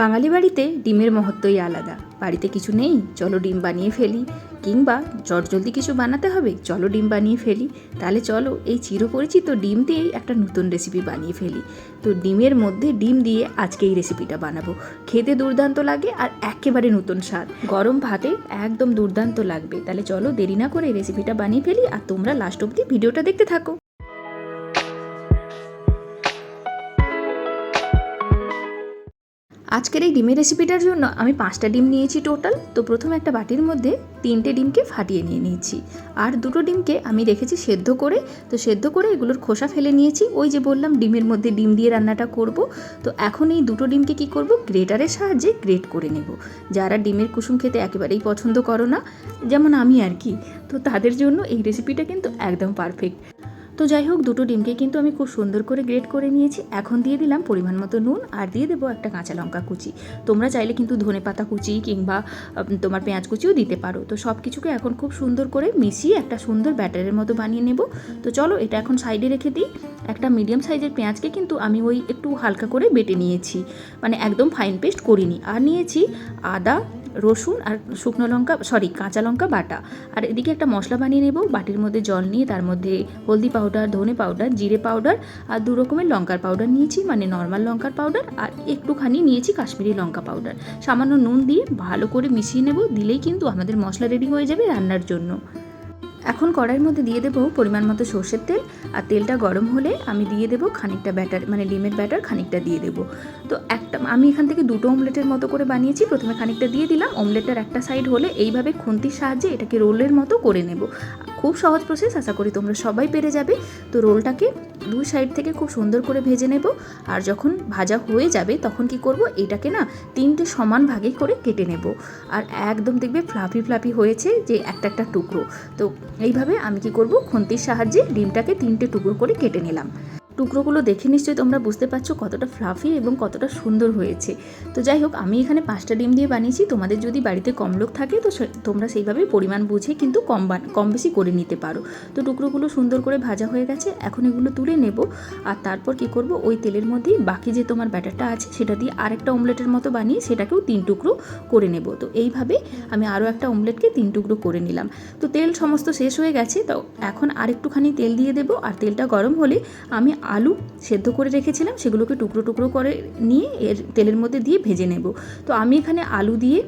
বাঙালি বাড়িতে ডিমের মহত্বই আলাদা। বাড়িতে কিছু নেই, চলো ডিম বানিয়ে ফেলি। কিংবা জলদি কিছু বানাতে হবে, চলো ডিম বানিয়ে ফেলি। তাহলে চলো এই চিরপরিচিত ডিম দিয়েই একটা নতুন রেসিপি বানিয়ে ফেলি। তো ডিমের মধ্যে ডিম দিয়ে আজকে এই রেসিপিটা বানাবো। খেতে দুর্দান্ত লাগে আর একেবারে নতুন স্বাদ। গরম ভাতে একদম দুর্দান্ত লাগবে। তাহলে চলো দেরি না করে রেসিপিটা বানিয়ে ফেলি আর তোমরা লাস্ট অব্দি ভিডিওটা দেখতে থাকো। আজকের এই ডিমের রেসিপিটার জন্য আমি পাঁচটা ডিম নিয়েছি টোটাল তো প্রথমে একটা বাটির মধ্যে তিনটে ডিমকে ফাটিয়ে নিয়ে নিয়েছি। আর দুটো ডিমকে আমি রেখেছি সেদ্ধ করে। তো সেদ্ধ করে এগুলোর খোসা ফেলে নিয়েছি। ওই যে বললাম, ডিমের মধ্যে ডিম দিয়ে রান্নাটা করব। তো এখন এই দুটো ডিমকে কি করব? গ্রেটারের সাহায্যে গ্রেট করে নেব। যারা ডিমের কুসুম খেতে একেবারেই পছন্দ করো না, যেমন আমি আর কি। তো তাদের জন্য এই রেসিপিটা কিন্তু একদম পারফেক্ট তো যাই হোক, দুটো ডিমকে কিন্তু আমি খুব সুন্দর করে গ্রেট করে নিয়েছি। এখন দিয়ে দিলাম পরিমাণ মতো নুন আর দিয়ে দেবো একটা কাঁচা লঙ্কা কুচি। তোমরা চাইলে কিন্তু ধনে পাতা কুচি কিংবা তোমার পেঁয়াজ কুচিও দিতে পারো। তো সব কিছুকে এখন খুব সুন্দর করে মিশিয়ে একটা সুন্দর ব্যাটারের মতো বানিয়ে নেব। তো চলো, এটা এখন সাইডে রেখে দিই। একটা মিডিয়াম সাইজের পেঁয়াজকে কিন্তু আমি ওই একটু হালকা করে বেটে নিয়েছি। মানে একদম ফাইন পেস্ট করিনি। আর নিয়েছি আদা রসুন আর শুকনো লঙ্কা সরি কাঁচা লঙ্কা বাটা। আর এদিকে একটা মশলা বানিয়ে নেব, বাটির মধ্যে জল নিয়ে, তার মধ্যে হলদি পাউডার ধনে পাউডার জিরে পাউডার আর দু রকমের লঙ্কার পাউডার নিয়েছি মানে নর্মাল লঙ্কার পাউডার আর একটুখানি নিয়েছি কাশ্মীরি লঙ্কা পাউডার সামান্য নুন দিয়ে ভালো করে মিশিয়ে নেব, দিলেই কিন্তু আমাদের মশলা রেডি হয়ে যাবে রান্নার জন্য। এখন কড়াইয়ের মধ্যে দিয়ে দেবো পরিমাণ মতো সর্ষের তেল আর তেলটা গরম হলে আমি দিয়ে দেবো খানিকটা ব্যাটার মানে ডিমের ব্যাটার খানিকটা দিয়ে দেবো। তো একটা, আমি এখান থেকে দুটো অমলেটের মতো করে বানিয়েছি, প্রথমে খানিকটা দিয়ে দিলাম অমলেটটার একটা সাইড হলে এইভাবে খুন্তির সাহায্যে এটাকে রোলের মতো করে নেব। খুব সহজ প্রসেস আশা করি তোমরা সবাই পেরে যাবে। তো রোলটাকে দুই সাইড থেকে খুব সুন্দর করে ভেজে নেব। আর যখন ভাজা হয়ে যাবে, তখন কি করব? এটাকে না তিনটে সমান ভাগে করে কেটে নেব। আর একদম দেখবে ফ্লাফি ফ্লাফি হয়েছে যে একটা একটা টুকরো। তো এইভাবে আমি কি করব? খুন্তির সাহায্যে ডিমটাকে তিনটে টুকরো করে কেটে নিলাম। টুকরোগুলো দেখে নিশ্চয়ই তোমরা বুঝতে পারছ কতটা ফ্লাফি এবং কতটা সুন্দর হয়েছে। তো যাই হোক, আমি এখানে পাঁচটা ডিম দিয়ে বানিয়েছি। তোমাদের যদি বাড়িতে কম লোক থাকে, তো তোমরা সেইভাবে পরিমাণ বুঝে কিন্তু কম কম বেশি করে নিতে পারো। তো টুকরোগুলো সুন্দর করে ভাজা হয়ে গেছে। এখন এগুলো তুলে নেব। আর তারপর কি করব? ওই তেলের মধ্যেই বাকি যে তোমার ব্যাটারটা আছে, সেটা দিয়ে আরেকটা অমলেটের মতো বানিয়ে সেটাকেও তিন টুকরো করে নেব। তো এইভাবে আমি আরও একটা অমলেটকে তিন টুকরো করে নিলাম। তো তেল সমস্ত শেষ হয়ে গেছে। তো এখন আরেকটুখানি তেল দিয়ে দেবো। আর তেলটা গরম হলে আমি আলু সেদ্ধ করে রেখেছিলাম, সেগুলোকে টুকরো টুকরো করে নিয়ে এর তেলের মধ্যে দিয়ে ভেজে নেব। তো আমি এখানে আলু দিয়ে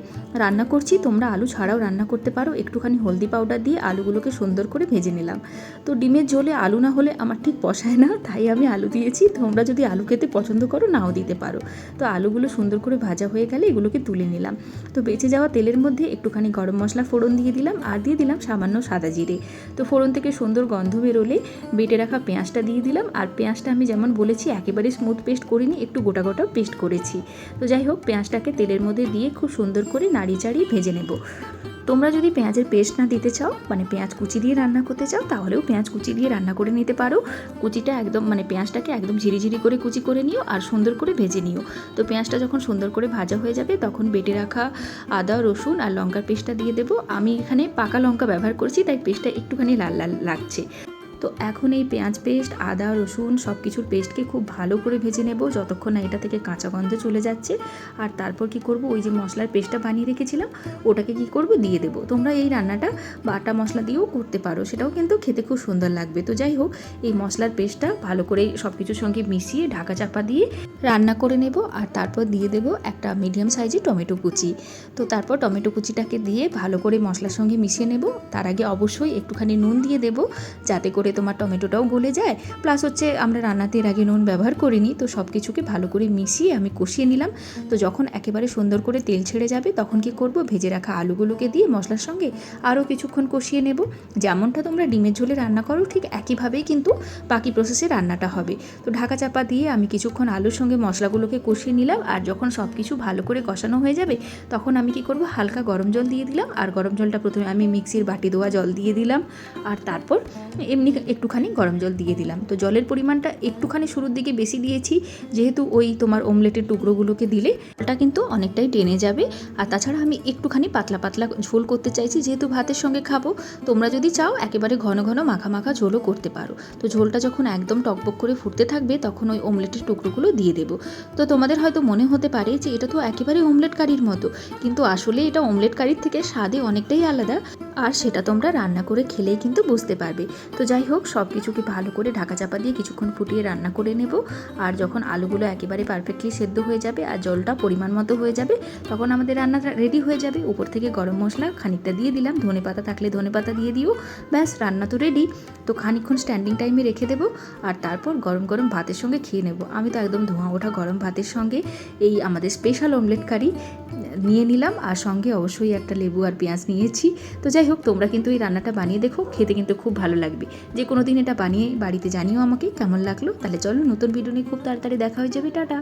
রান্না করছি, তোমরা আলু ছাড়াও রান্না করতে পারো। একটুখানি হলদি পাউডার দিয়ে আলুগুলোকে সুন্দর করে ভেজে নিলাম। তো ডিমের ঝোলে আলু না হলে আমার ঠিক পসায় না, তাই আমি আলু দিয়েছি। তোমরা যদি আলু খেতে পছন্দ করো, নাও দিতে পারো। তো আলুগুলো সুন্দর করে ভাজা হয়ে গেলে এগুলোকে তুলে নিলাম। তো বেঁচে যাওয়া তেলের মধ্যে একটুখানি গরম মশলা ফোড়ন দিয়ে দিলাম আর দিয়ে দিলাম সামান্য সাদা জিরে। তো ফোড়ন থেকে সুন্দর গন্ধ বেরোলে বেটে রাখা পেঁয়াজটা দিয়ে দিলাম আর পেঁয়াজটা আমি যেমন বলেছি একেবারে স্মুথ পেস্ট করিনি, একটু গোটা গোটা পেস্ট করেছি। তো যাই হোক, পেঁয়াজটাকে তেলের মধ্যে দিয়ে খুব সুন্দর করে নাড়িয়ে চাড়িয়ে ভেজে নেব। তোমরা যদি পেঁয়াজের পেস্ট না দিতে চাও মানে পেঁয়াজ কুচি দিয়ে রান্না করতে চাও, তাহলেও পেঁয়াজ কুচি দিয়ে রান্না করে নিতে পারো। কুচিটা একদম মানে পেঁয়াজটাকে একদম ঝিরিঝিরি করে কুচি করে নিও আর সুন্দর করে ভেজে নিও। তো পেঁয়াজটা যখন সুন্দর করে ভাজা হয়ে যাবে, তখন বেটে রাখা আদা, রসুন আর লঙ্কার পেস্টটা দিয়ে দেবো। আমি এখানে পাকা লঙ্কা ব্যবহার করছি, তাই পেস্টটা একটুখানি লাল লাল লাগছে। তো এখন এই পেঁয়াজ পেস্ট, আদা, রসুন সব কিছুর পেস্টকে খুব ভালো করে ভেজে নেব যতক্ষণ না এটা থেকে কাঁচা গন্ধ চলে যাচ্ছে। আর তারপর কি করব? ওই যে মশলার পেস্টটা বানিয়ে রেখেছিলাম, ওটাকে কি করব? দিয়ে দেবো। তোমরা এই রান্নাটা বাটা মশলা দিয়েও করতে পারো, সেটাও কিন্তু খেতে খুব সুন্দর লাগবে। তো যাই হোক, এই মশলার পেস্টটা ভালো করে সব কিছুর সঙ্গে মিশিয়ে ঢাকা চাপা দিয়ে রান্না করে নেব। আর তারপর দিয়ে দেব একটা মিডিয়াম সাইজের টমেটো কুচি। তো তারপর টমেটো কুচিটাকে দিয়ে ভালো করে মশলার সঙ্গে মিশিয়ে নেব। তার আগে অবশ্যই একটুখানি নুন দিয়ে দেব, যাতে করে তোমার টমেটোটাও গলে যায় প্লাস হচ্ছে আমরা রান্নাতে এর আগে নুন ব্যবহার করিনি, তো সব কিছুকে ভালো করে মিশিয়ে আমি কষিয়ে নিলাম। তো যখন একেবারে সুন্দর করে তেল ছেড়ে যাবে, তখন কি করব? ভেজে রাখা আলুগুলোকে দিয়ে মশলার সঙ্গে আরও কিছুক্ষণ কষিয়ে নেব। যেমনটা তোমরা ডিমের ঝোলে রান্না করো, ঠিক একইভাবেই কিন্তু বাকি প্রসেসে রান্নাটা হবে। তো ঢাকা চাপা দিয়ে আমি কিছুক্ষণ আলুর সঙ্গে মশলাগুলোকে কষিয়ে নিলাম, আর যখন সব কিছু ভালো করে কষানো হয়ে যাবে, তখন আমি কি করব? হালকা গরম জল দিয়ে দিলাম, আর গরম জলটা প্রথমে আমি মিক্সির বাটি দেওয়া জল দিয়ে দিলাম। আর তারপর এমনি একটুখানি গরম জল দিয়ে দিলাম। তো জলের পরিমাণটা একটুখানি শুরুর দিকে বেশি দিয়েছি, যেহেতু ওই তোমার ওমলেটের টুকরোগুলোকে দিলে ওটা কিন্তু অনেকটাই টেনে যাবে। আর তাছাড়া আমি একটুখানি পাতলা পাতলা ঝোল করতে চাইছি, যেহেতু ভাতের সঙ্গে খাব। তোমরা যদি চাও, একেবারে ঘন ঘন মাখা মাখা ঝোলও করতে পারো। তো ঝোলটা যখন একদম টকবক করে ফুটতে থাকবে, তখন ওই ওমলেটের টুকরোগুলো দিয়ে দেবো। তো তোমাদের হয়তো মনে হতে পারে যে, এটা তো একেবারে অমলেট কারির মতো। কিন্তু আসলে এটা অমলেট কারির থেকে স্বাদে অনেকটাই আলাদা। আর সেটা তোমরা রান্না করে খেলেই কিন্তু বুঝতে পারবে। তো যাই হোক সব কিছুকে ভালো করে ঢাকা চাপা দিয়ে কিছুক্ষণ ফুটিয়ে রান্না করে নেব। আর যখন আলুগুলো একেবারে পারফেক্টলি সেদ্ধ হয়ে যাবে আর জলটা পরিমাণ মতো হয়ে যাবে, তখন আমাদের রান্নাটা রেডি হয়ে যাবে। উপর থেকে গরম মশলা খানিকটা দিয়ে দিলাম। ধনে পাতা থাকলে ধনে পাতা দিয়ে দিও। ব্যাস, রান্না তো রেডি তো খানিকক্ষণ স্ট্যান্ডিং টাইমে রেখে দেবো আর তারপর গরম গরম ভাতের সঙ্গে খেয়ে নেব। আমি তো একদম ধোঁয়া ওঠা গরম ভাতের সঙ্গে। এই আমাদের স্পেশাল অমলেট কারি নিয়ে নিলাম আর সঙ্গে অবশ্যই একটা লেবু আর পেঁয়াজ নিয়েছি। তো যাই হোক, তোমরা কিন্তু এই রান্নাটা বানিয়ে দেখো, খেতে কিন্তু খুব ভালো লাগবে। যে কোনো দিন এটা বানিয়ে বাড়িতে জানিও আমাকে, কেমন লাগল? তাহলে চলো নতুন ভিডিও নিয়ে খুব তাড়াতাড়ি দেখা হয়ে যাবে, টাটা।